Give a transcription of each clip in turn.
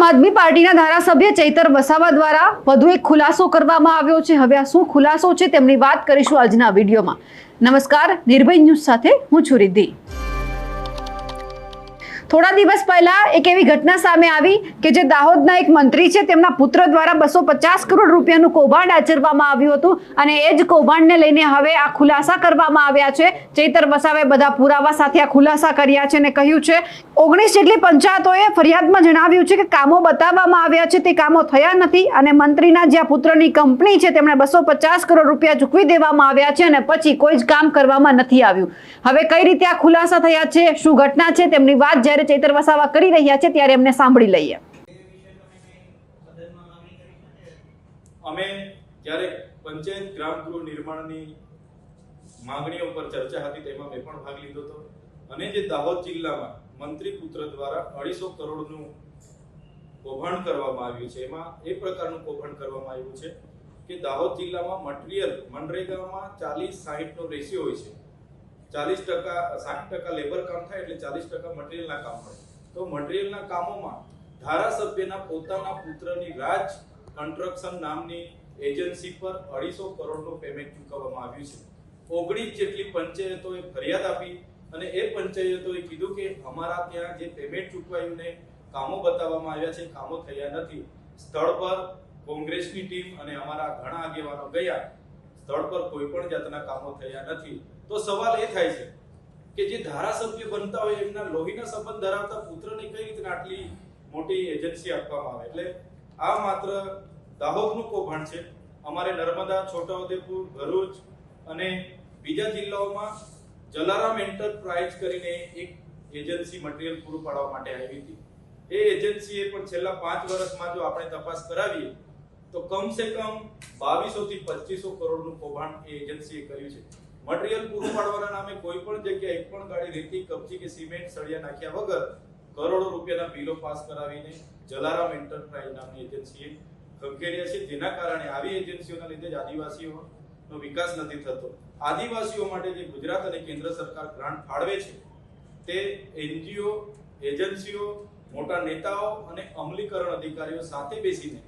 આમ આદમી પાર્ટીના ધારાસભ્ય ચૈતર વસાવા દ્વારા વધુ એક ખુલાસો કરવામાં આવ્યો છે. હવે આ શું ખુલાસો છે તેમની વાત કરીશું આજના વિડીયોમાં. નમસ્કાર, નિર્ભય ન્યૂઝ સાથે હું છું રિદ્ધિ. થોડા દિવસ પહેલા એક એવી ઘટના સામે આવી કે જે દાહોદના એક મંત્રી છે, તેમના પુત્ર દ્વારા બસો પચાસ કરોડ રૂપિયાનું કૌભાંડ આચરવામાં આવ્યું હતું અને એ જ કૌભાંડને લઈને હવે આ ખુલાસા કરવામાં આવ્યા છે. ચૈતર વસાવે બધા પુરાવા સાથે આ ખુલાસા કર્યા છે અને કહ્યું છે, ઓગણીસ જેટલી પંચાયતોએ ફરિયાદમાં જણાવ્યું છે કે કામો બતાવવામાં આવ્યા છે, તે કામો થયા નથી અને મંત્રીના જ્યાં પુત્રની કંપની છે, તેમણે બસો પચાસ કરોડ રૂપિયા ચૂકવી દેવામાં આવ્યા છે અને પછી કોઈ જ કામ કરવામાં નથી આવ્યું. હવે કઈ રીતે આ ખુલાસા થયા છે, શું ઘટના છે, તેમની વાત જ્યારે ચૈતર વસાવા કરી રહ્યા છે, ત્યારે એમને સાંભળી લઈએ. અમે જ્યારે પંચાયત ગ્રામ ગૃહ નિર્માણની માંગણીઓ પર ચર્ચા હતી, તેમાં મેં પણ ભાગ લીધો હતો. અને જે દાહોદ જિલ્લામાં મંત્રી પુત્ર દ્વારા અઢીસો કરોડનું કૌભાંડ કરવામાં આવ્યું છે, એમાં એ પ્રકારનું કૌભાંડ કરવામાં આવ્યું છે કે દાહોદ જિલ્લામાં મટીરિયલ, મનરેગામાં ચાલીસ સાહીઠનો રેશિયો હોય છે. ચાલીસ ટકા, સાઠ ટકા લેબર કામ થાય એટલે ચાલીસ ટકા મટીરિયલના કામ હોય. તો મટીરિયલના કામોમાં ધારાસભ્યના પોતાના પુત્રની રાજ કન્સ્ટ્રક્શન નામની એજન્સી પર અઢીસો કરોડનું પેમેન્ટ ચૂકવવામાં આવ્યું છે. ઓગણીસ જેટલી પંચાયતોએ ફરિયાદ આપી અને એ પંચાયતોએ કીધું કે અમારા ત્યાં જે પેમેન્ટ ચૂકવાયું ને કામો બતાવવામાં આવ્યા છે, કામો થયા નથી. સ્થળ પર કોંગ્રેસની ટીમ અને અમારા ઘણા આગેવાનો ગયા. સ્થળ પર કોઈ પણ જાતના કામો થયા નથી. તો સવાલ એ થાય છે કે જે ધારાસભ્ય બનતા હોય, એમના લોહીના સંબંધ ધરાવતા પુત્રને કઈ રીતના આટલી મોટી એજન્સી આપવામાં આવે? એટલે આ માત્ર દાહોદનું કૌભાંડ છે. અમારે નર્મદા, છોટાઉદેપુર, ભરૂચ અને બીજા જિલ્લાઓમાં જલારામ એન્ટરપ્રાઇઝ કરીને એક એજન્સી મટીરિયલ પૂરું પાડવા માટે આવી હતી. એ એજન્સીએ પણ છેલ્લા પાંચ વર્ષમાં જો આપણે તપાસ કરાવીએ, તો કમસે કમ બાવીસો થી પચીસો કરોડનું કૌભાંડ એ એજન્સીએ કર્યું છે. મટીરિયલ પૂરું પાડવાના નામે કોઈ પણ જગ્યાએ એક પણ ગાડી રેતી કપચી કે સિમેન્ટ સળિયા નાખ્યા વગર કરોડો રૂપિયાના બિલો પાસ કરાવીને જલારામ એન્ટરપ્રાઇઝ નામની એજન્સીએ ખંખેર્યા છે. જેના કારણે આવી એજન્સીઓના લીધે જ આદિવાસીઓનો વિકાસ નથી થતો. આદિવાસીઓ માટે જે ગુજરાત અને કેન્દ્ર સરકાર ગ્રાન્ટ ફાળવે છે, તે એનજીઓ, એજન્સીઓ, મોટા નેતાઓ અને અમલીકરણ અધિકારીઓ સાથે બેસીને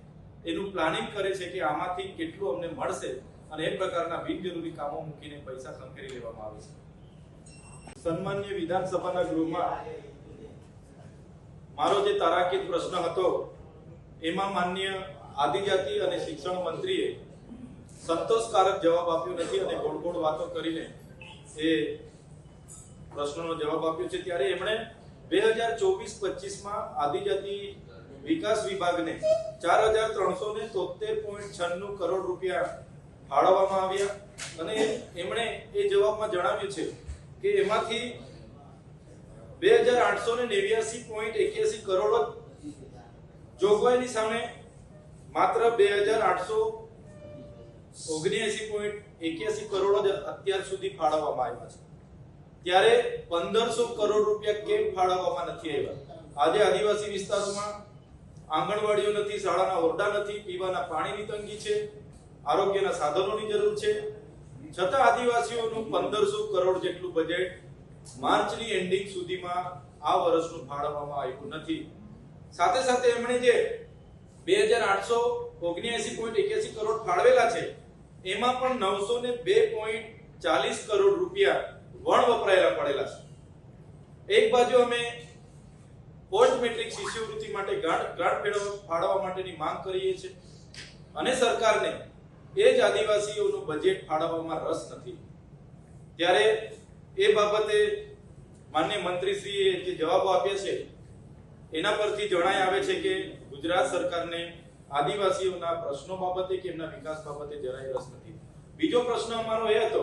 એનું પ્લાનિંગ કરે છે કે આમાંથી કેટલું અમને મળશે અને એ પ્રકારના બિનજરૂરી કામો મૂકીને પૈસા ખંખેરી લેવામાં આવે છે. સન્માન્ય વિધાનસભાના ગૃહમાં મારો જે તારાકિત પ્રશ્ન હતો, એમાં માન્ય આદિજાતિ અને શિક્ષણ મંત્રીએ સંતોષકારક જવાબ આપ્યો નથી અને ગોળ ગોળ વાતો કરીને એ પ્રશ્નનો જવાબ આપ્યો છે. ત્યારે એમણે બે હજાર ચોવીસ પચીસમાં આદિજાતિ વિકાસ વિભાગને ચાર હજાર ત્રણસો ને તોતેર પોઈન્ટ છન્નું કરોડ રૂપિયા ફાળવવામાં આવ્યા અને એમણે એ જવાબમાં જણાવ્યું છે કે એમાંથી બે હજાર આઠસો ને નેવ્યાસી પોઈન્ટ એક્યાસી કરોડ જોગવાઈની સામે માત્ર બે હજાર આઠસો ઓગણ્યાસી પોઈન્ટ એક્યાસી કરોડ જ અત્યાર સુધી ફાળવવામાં આવ્યા છે. ત્યારે પંદરસો કરોડ રૂપિયા કેમ ફાળવવામાં નથી આવ્યા? આજે આદિવાસી વિસ્તારોમાં આંગણવાડીઓ નથી, શાળાના ઓરડા નથી, પીવાના પાણીની તંગી છે. આરોગ્યના સાધનોની જરૂર છે. છતાં આદિવાસીઓનું પંદરસો કરોડ જેટલું બજેટ માર્ચની એન્ડિંગ સુધીમાં આ વર્ષનું ફાળવવામાં આવ્યું નથી. સાથે સાથે એમણે જે બે હજાર આઠસો ઓગણ્યાસી પોઈન્ટ એક્યાસી કરોડ ફાળવેલા છે, એમાં પણ નવસો ને બે પોઈન્ટ ચાલીસ કરોડ રૂપિયા વણ વપરાયેલા પડેલા છે. એક બાજુ અમે પોસ્ટ મેટ્રિક શિષ્યવૃત્તિ માટે ગ્રાન્ટ ગ્રાન્ટ ફાળવવા માટેની માંગ કરીએ છીએ અને સરકારને એ જ આદિવાસીઓનું બજેટ ફાળવવામાં રસ નથી. ત્યારે એ બાબતે માન્ય મંત્રીશ્રીએ જે જવાબો આપ્યા છે, એના પરથી જણાય આવે છે કે ગુજરાત સરકારને આદિવાસીઓના પ્રશ્નો બાબતે કે એમના વિકાસ બાબતે જરાય રસ નથી. બીજો પ્રશ્ન અમારો એ હતો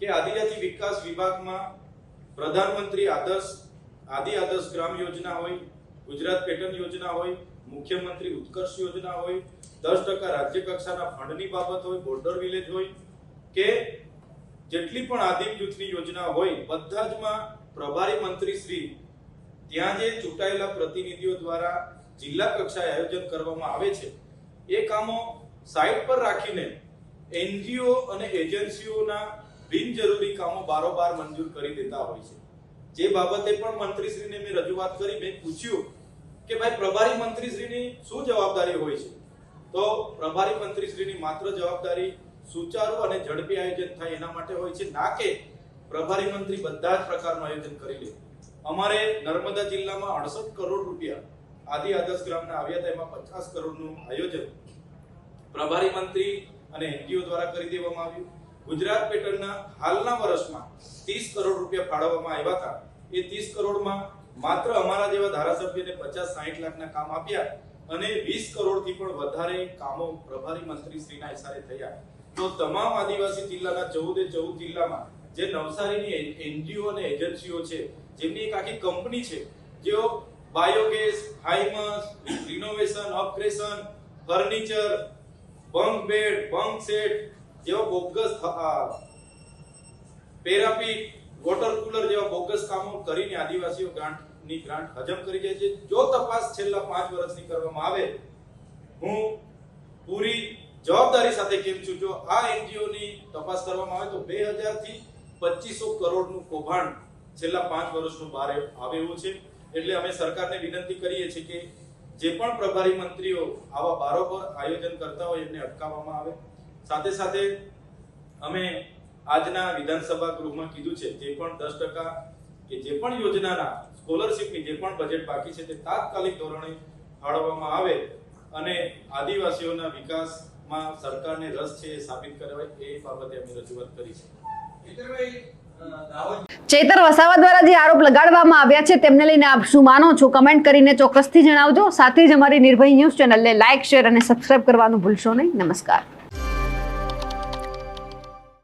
કે આદિજાતિ વિકાસ વિભાગમાં પ્રધાનમંત્રી આદર્શ, આદિ આદર્શ ગ્રામ યોજના હોય, ગુજરાત પેટર્ન યોજના હોય મુખ્યમંત્રી ઉત્કર્ષ યોજના હોય, દસ ટકા રાજ્ય કક્ષાના ફંડની બાબત હોય, બોર્ડર વિલેજ હોય, કે જેટલી પણ આદિમ જૂથની યોજના હોય, બધા જમાં પ્રભારી મંત્રી શ્રી ત્યાં જે ચૂંટાયેલા પ્રતિનિધિઓ દ્વારા જિલ્લા કક્ષાએ આયોજન કરવામાં આવે છે, એ કામો સાઇટ પર રાખીને એનજીઓ અને એજન્સીઓના બિનજરૂરી કામો બારોબાર મંજૂર કરી દેતા હોય છે. જે બાબતે પણ મંત્રીશ્રીને મેં રજૂઆત કરી, મેં પૂછ્યું કે ભાઈ પ્રભારી મંત્રીશ્રીની શું જવાબદારી હોય છે? તો પ્રભારી મંત્રીશ્રીની માત્ર જવાબદારી સુચારુ અને ઝડપી આયોજન થાય એના માટે હોય છે. ના કે પ્રભારી મંત્રી બધા જ પ્રકારનું આયોજન કરી લે. અમારે નર્મદા જિલ્લામાં અડસઠ કરોડ રૂપિયા આદિ આદર્શ ગ્રામના આવ્યા હતા, એમાં પચાસ કરોડનું આયોજન પ્રભારી મંત્રી અને એનજીઓ દ્વારા કરી દેવામાં આવ્યું. ગુજરાત પેટર્નના હાલના વર્ષમાં 30 કરોડ રૂપિયા ફાળવવામાં આવ્યા હતા. એ 30 કરોડમાં માત્ર અમારા જેવા ધારાસભ્યને 50 60 લાખના કામ આપ્યા અને 20 કરોડથી પણ વધારે કામો પ્રભારી મંત્રી શ્રીના ઇશારે થયા. તો તમામ આદિવાસી જિલ્લાના 14 એ 14 જિલ્લામાં જે નવસારીની એનજીઓ અને એજન્સીઓ છે, જેમની એક આખી કંપની છે, જેઓ biogas હાઇમસ renovation, upgradation, furniture, bunk bed, bunk set જેવો બોગસ પેરાપીટ વોટર કુલર જેવા બોગસ કામો કરીને આદિવાસીઓ ગ્રાન્ટની ગ્રાન્ટ હજમ કરી જાય છે. જો તપાસ છેલ્લા પાંચ વર્ષની કરવામાં આવે, હું પૂરી જવાબદારી સાથે કેમ છું? જો આ એનજીઓની તપાસ કરવામાં આવે તો બે હજારથી પચીસો કરોડનું કૌભાંડ છેલ્લા પાંચ વર્ષનું બહાર આવે એવું છે. એટલે અમે સરકારને વિનંતી કરીએ છીએ કે જે પણ પ્રભારી મંત્રીઓ આવા બારોબર આયોજન કરતા હોય એમને અટકાવવામાં આવે. સાથે સાથે અમે આજના વિધાનસભા ગૃહમાં કીધું છે, જે પણ દસ ટકા કે જે પણ યોજનાના સ્કોલરશિપની જે પણ બજેટ બાકી છે, તે તાત્કાલિક ધોરણે ફાળવવામાં આવે અને આદિવાસીઓના વિકાસમાં સરકારને રસ છે એ સાબિત કરાવે એ બાબતે અમે રજૂઆત કરી છે. ચેતર વસાવા દ્વારા જે આરોપ લગાડવામાં આવ્યા છે, તેમને લઈને આપ શું માનો છો? કમેન્ટ કરીને ચોક્કસથી જણાવજો. સાથે જ અમારી નિર્ભય ન્યૂઝ ચેનલને લાઇક શેર અને સબસ્ક્રાઇબ કરવાનું ભૂલશો નહીં. નમસ્કાર.